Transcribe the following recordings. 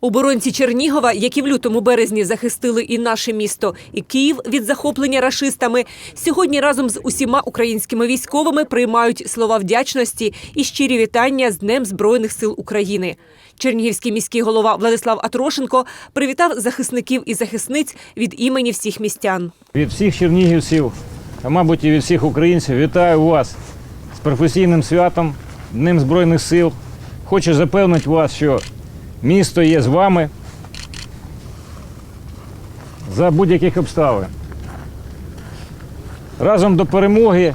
Оборонці Чернігова, які в лютому березні захистили і наше місто, і Київ від захоплення рашистами, сьогодні разом з усіма українськими військовими приймають слова вдячності і щирі вітання з Днем Збройних сил України. Чернігівський міський голова Владислав Атрошенко привітав захисників і захисниць від імені всіх містян. Від всіх чернігівців, а мабуть і від всіх українців, вітаю вас з професійним святом, Днем Збройних сил. Хочу запевнити вас, що місто є з вами за будь-яких обставин. Разом до перемоги.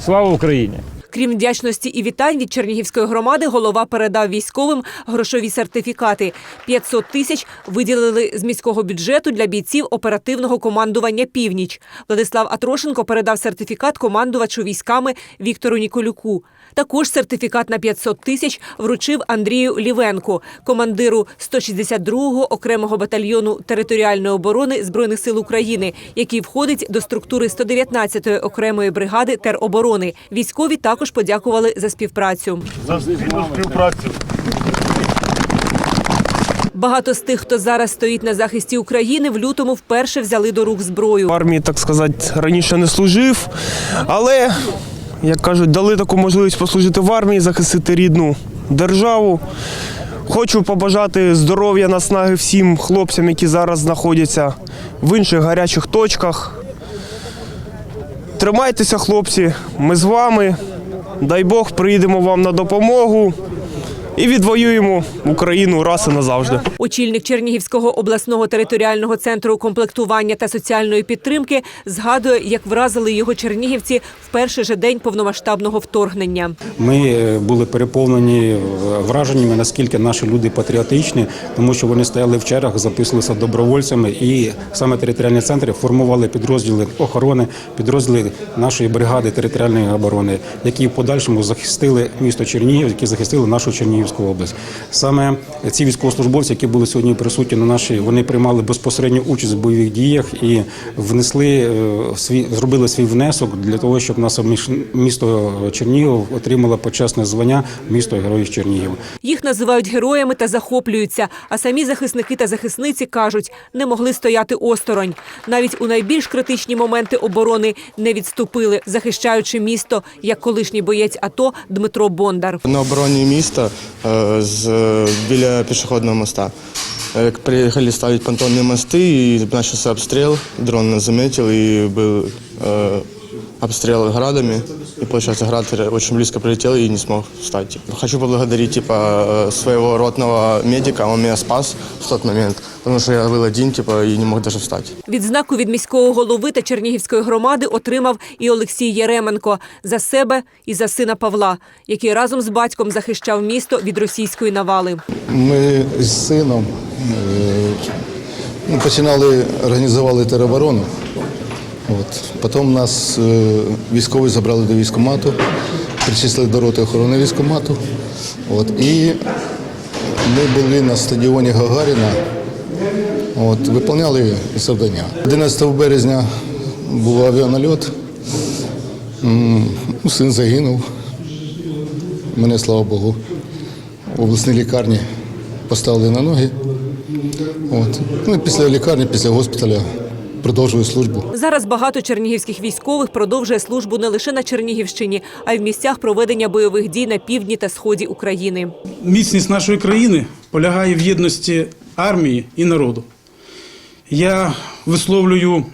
Слава Україні! Крім вдячності і вітань від Чернігівської громади, голова передав військовим грошові сертифікати. 500 тисяч виділили з міського бюджету для бійців оперативного командування Північ. Владислав Атрошенко передав сертифікат командувачу військами Віктору Ніколюку. Також сертифікат на 500 тисяч вручив Андрію Лівенку, командиру 162-го окремого батальйону територіальної оборони збройних сил України, який входить до структури 119-ї окремої бригади тероборони. Військові також подякували за співпрацю. за співпрацю. Багато з тих, хто зараз стоїть на захисті України, в лютому вперше взяли до рук зброю. В армії, так сказати, раніше не служив, але, як кажуть, дали таку можливість послужити в армії, захистити рідну державу. Хочу побажати здоров'я, наснаги всім хлопцям, які зараз знаходяться в інших гарячих точках. Тримайтеся, хлопці, ми з вами. Дай Бог, приїдемо вам на допомогу і відвоюємо Україну раз і назавжди. Очільник Чернігівського обласного територіального центру комплектування та соціальної підтримки згадує, як вразили його чернігівці в перший же день повномасштабного вторгнення. Ми е, були переповнені е, враженнями, наскільки наші люди патріотичні, тому що вони стояли в чергах, записувалися добровольцями, і саме територіальні центри формували підрозділи охорони, підрозділи нашої бригади територіальної оборони, які в подальшому захистили місто Чернігів, які захистили нашу Чернігівську область. Саме ці військовослужбовці, які були сьогодні присутні на нашій, вони приймали безпосередню участь в бойових діях і внесли е, свій зробили свій внесок для того, щоб наше місто Чернігів отримало почесне звання місто Героїв Чернігів. Їх називають героями та захоплюються. А самі захисники та захисниці кажуть, не могли стояти осторонь. Навіть у найбільш критичні моменти оборони не відступили, захищаючи місто, як колишній боєць АТО Дмитро Бондар. На обороні міста з, біля пішохідного моста. Як Приїхали ставити понтонні мости, і почався обстріл. Дрон нас замітив і був обстріл градами. И, получается, град очень близко прилетел и не смог встать. Хочу поблагодарить типа, э, своего ротного медика, он меня спас в тот момент, потому что я был один типа, и не мог даже встать. Відзнаку від міського голови та Чернігівської громади отримав і Олексій Єременко за себе і за сина Павла, який разом з батьком захищав місто від російської навали. Ми з сином е, ну, починали організували тероборону. От. Потім нас е, військові забрали до військкомату, причислили до роти охорони військкомату. От. І ми були на стадіоні Гагаріна, от, виконали завдання. 11 березня був авіанальот, ну, син загинув. Мене, слава Богу, в обласній лікарні поставили на ноги. От. Ну, після лікарні, після госпіталя продовжую службу. Зараз багато чернігівських військових продовжує службу не лише на Чернігівщині, а й в місцях проведення бойових дій на півдні та сході України. Міцність нашої країни полягає в єдності армії і народу. Я висловлюю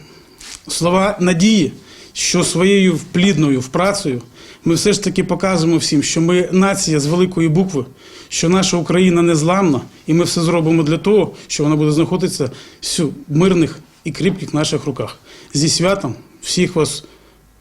слова надії, що своєю плідною працею ми все ж таки показуємо всім, що ми нація з великої букви, що наша Україна незламна, і ми все зробимо для того, що вона буде знаходитися в мирних і кріпких наших руках. Зі святом всіх вас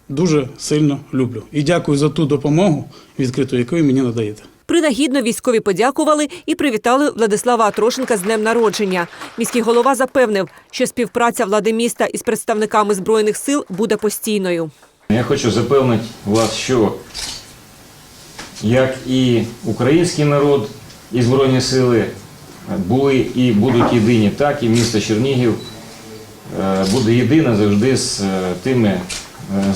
дуже сильно люблю і дякую за ту допомогу відкриту, яку ви мені надаєте. Принагідно військові подякували і привітали Владислава Атрошенка з днем народження. Міський голова запевнив, що співпраця влади міста із представниками збройних сил буде постійною. Я хочу запевнити вас, що як і український народ, і Збройні сили були і будуть єдині, так і місто Чернігів буде єдине завжди з е, тими е,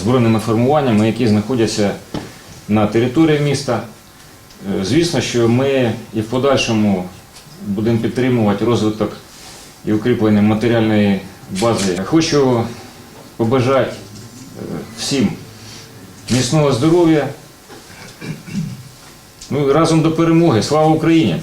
збройними формуваннями, які знаходяться на території міста. Е, Звісно, що ми і в подальшому будемо підтримувати розвиток і укріплення матеріальної бази. Хочу побажати е, всім міцного здоров'я. Ну разом до перемоги. Слава Україні!